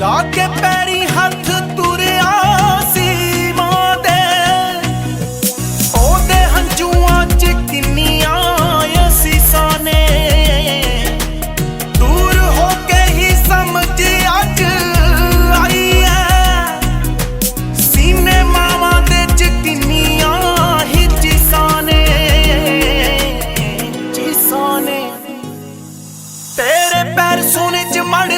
ਲਾ ਕੇ ਪੈਰੀ ਹੱਥ ਤੁਰਿਆ ਸੀ ਮਾਂ ਦੇ ਉਹਦੇ ਹੰਝੂਆਂ ਚ ਕਿੰਨੀਆਂ ਅਸੀਸਾਂ ਨੇ ਦੂਰ ਹੋ ਕੇ ਹੀ ਸਮਝ ਅੱਜ ਆਈ ਐ। ਸੀਨੇ ਮਾਵਾਂ ਦੇ ਚ ਕਿੰਨੀਆਂ ਹੀ ਚੀਸਾਂ ਨੇ ਚੀਸਾਂ ਨੇ ਤੇਰੇ ਪੈਰ ਸੋਨੇ ਚ ਮੜ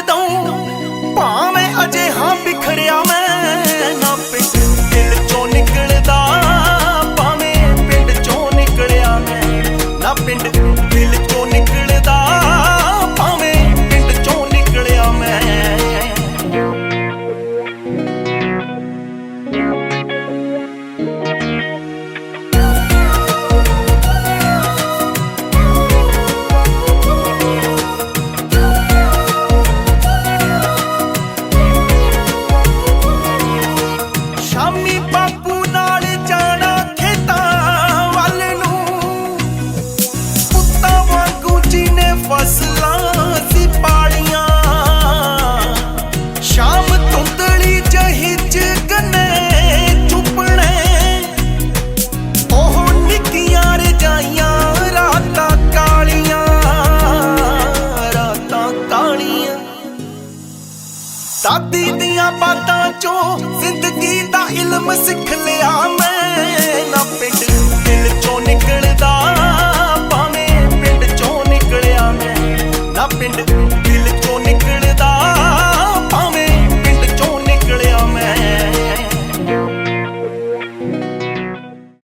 ਦਾਦੀ ਦੀਆਂ ਬਾਤਾਂ ਚੋਂ ਜ਼ਿੰਦਗੀ ਦਾ ਇਲਮ ਸਿੱਖ ਲਿਆ ਮੈਂ।